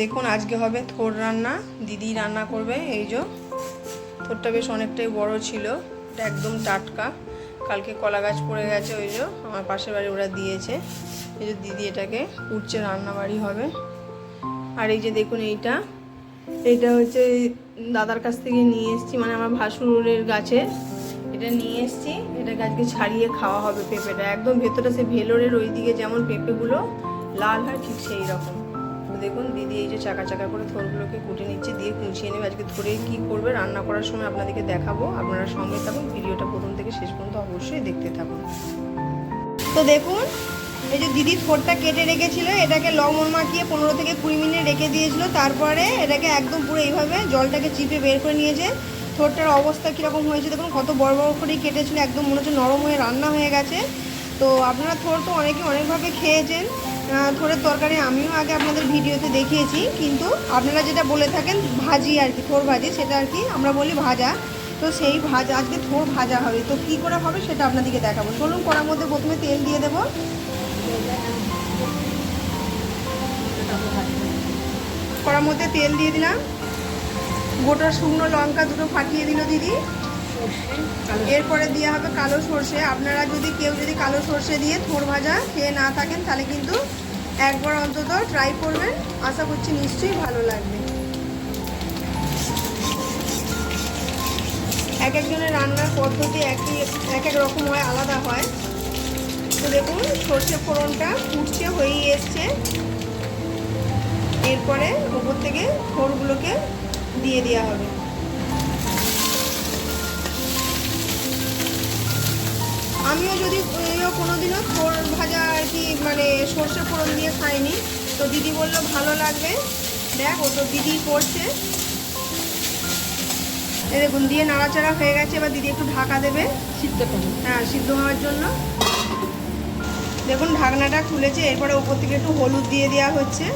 দেখুন, আজকে হবে থোর রান্না। দিদি রান্না করবে, এই যে। থোরটা বেশ অনেকটাই বড় ছিল, এটা একদম টাটকা। কালকে কলা গাছ পড়ে গেছে, ওই যে আমার পাশের বাড়ি ওরা দিয়েছে। এই যে দিদি এটাকে উঠছে রান্না বাড়ি হবে। আর এই যে দেখুন এইটা এইটা হচ্ছে দাদার কাছ থেকে নিয়ে এসেছি মানে আমার ভাসুরের গাছে। এটা নিয়ে এসেছি, এটাকে আজকে ছাড়িয়ে খাওয়া হবে পেঁপেটা। একদম ভেতরে সে ভেলোরের ওই দিকে যেমন পেঁপেগুলো, লাল হয় ঠিক সেই রকম। তো দেখুন দিদি এই যে চাকা চাকা করে থোরগুলোকে কুটে নিচ্ছে, দিয়ে কুচিয়ে নেবে। আজকে থোরে কি করবে, রান্না করার সময় আপনাদেরকে দেখাবো। আপনারা সঙ্গে থাকুন, ভিডিওটা প্রথম থেকে শেষ পর্যন্ত অবশ্যই দেখতে থাকুন। তো দেখুন, এই যে দিদি থোরটা কেটে রেখেছিল, এটাকে লবণ মাখিয়ে পনেরো থেকে কুড়ি মিনিট রেখে দিয়েছিল। তারপরে এটাকে একদম পুরো এইভাবে জলটাকে চিপে বের করে নিয়েছে। থোরটার অবস্থা কীরকম হয়েছে দেখুন, কত বড় বড় করেই কেটেছিল, একদম মনে হচ্ছে নরম হয়ে রান্না হয়ে গেছে। তো আপনারা থোর তো অনেকে অনেকভাবে খেয়েছেন। থোরের তরকারি আমিও আগে আপনাদের ভিডিওতে দেখিয়েছি, কিন্তু আপনারা যেটা বলে থাকেন ভাজি আর কি, থোর ভাজি, সেটা আর কি আমরা বলি ভাজা। তো সেই ভাজা, আজকে থোর ভাজা হবে। তো কী করে হবে সেটা আপনাদেরকে দেখাবো। চলুন কড়ার মধ্যে প্রথমে তেল দিয়ে দেবো। কড়ার মধ্যে তেল দিয়ে দিলাম। গোটা শুকনো লঙ্কা দুটো ফাটিয়ে দিল দিদি। এরপরে দেওয়া হবে কালো সর্ষে। আপনারা যদি কেউ যদি কালো সর্ষে দিয়ে থোর ভাজা খেয়ে না থাকেন, তাহলে কিন্তু একবার অন্তত ট্রাই করবেন। আশা করছি নিশ্চয়ই ভালো লাগবে। এক একজনের রান্নার পদ্ধতি একই, এক এক রকম হয়, আলাদা হয়। তো দেখুন, সর্ষে ফোড়নটা ফুটছে, হয়েই এসছে। এরপরে ওপর থেকে থোরগুলোকে দিয়ে দেওয়া হবে। আমিও যদি আমিও কোনোদিনও থোর ভাজা আর কি মানে সর্ষে ফোড়ন দিয়ে খাইনি। তো দিদি বলল ভালো লাগবে। দেখ ও তো দিদি করছে। এই দেখুন দিয়ে নাড়াচাড়া হয়ে গেছে এবার দিদি একটু ঢাকা দেবে। সিদ্ধ হ্যাঁ সিদ্ধ হওয়ার জন্য। দেখুন ঢাকনাটা খুলেছে এরপরে ওপর থেকে একটু হলুদ দিয়ে দেওয়া হচ্ছে।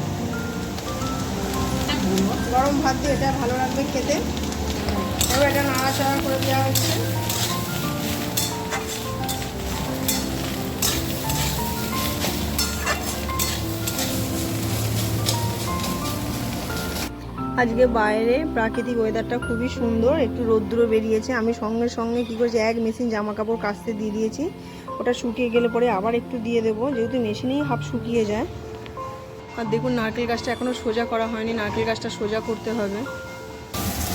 গরম ভাত দিয়ে এটা ভালো লাগবে খেতে। এবার এটা নাড়াচাড়া করে দেওয়া হচ্ছে। আজকে বাইরে, প্রাকৃতিক ওয়েদারটা খুবই সুন্দর, একটু রোদ্দুর বেরিয়েছে। আমি সঙ্গে সঙ্গে কী করেছি, এক মেশিন জামা কাপড় কাচতে দিয়ে দিয়েছি। ওটা শুকিয়ে গেলে পরে আবার একটু দিয়ে দেবো, যেহেতু মেশিনেই হাফ শুকিয়ে যায়। আর দেখুন, নারকেল গাছটা এখনও সোজা করা হয়নি, নারকেল গাছটা সোজা করতে হবে।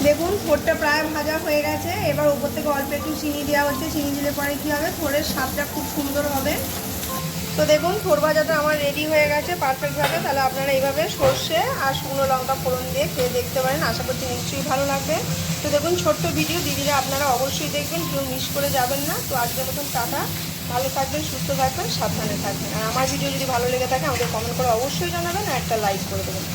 দেখুন ফোরটা প্রায় ভাজা হয়ে গেছে। এবার উপর থেকে অল্প একটু চিনি দেওয়া হচ্ছে। চিনি দিলে পরে কী হবে? থোড়ের স্বাদটা খুব সুন্দর হবে। তো দেখুন থোর ভাজাটা আমার রেডি হয়ে গেছে পারফেক্টভাবে তাহলে আপনারা এইভাবে সর্ষে আর শুকনো লঙ্কা ফোড়ন দিয়ে খেয়ে দেখতে পারেন। আশা করছি নিশ্চয়ই ভালো লাগবে। তো দেখুন, ছোট্ট ভিডিও দিদিরা আপনারা অবশ্যই দেখবেন, কেউ মিস করে যাবেন না। তো আজকে মতন টাটা। ভালো থাকবেন, সুস্থ থাকবেন, সাবধানে থাকবেন। আর আমার ভিডিও যদি ভালো লেগে থাকে আমাদের কমেন্ট করে অবশ্যই জানাবেন আর একটা লাইক করে দেবেন।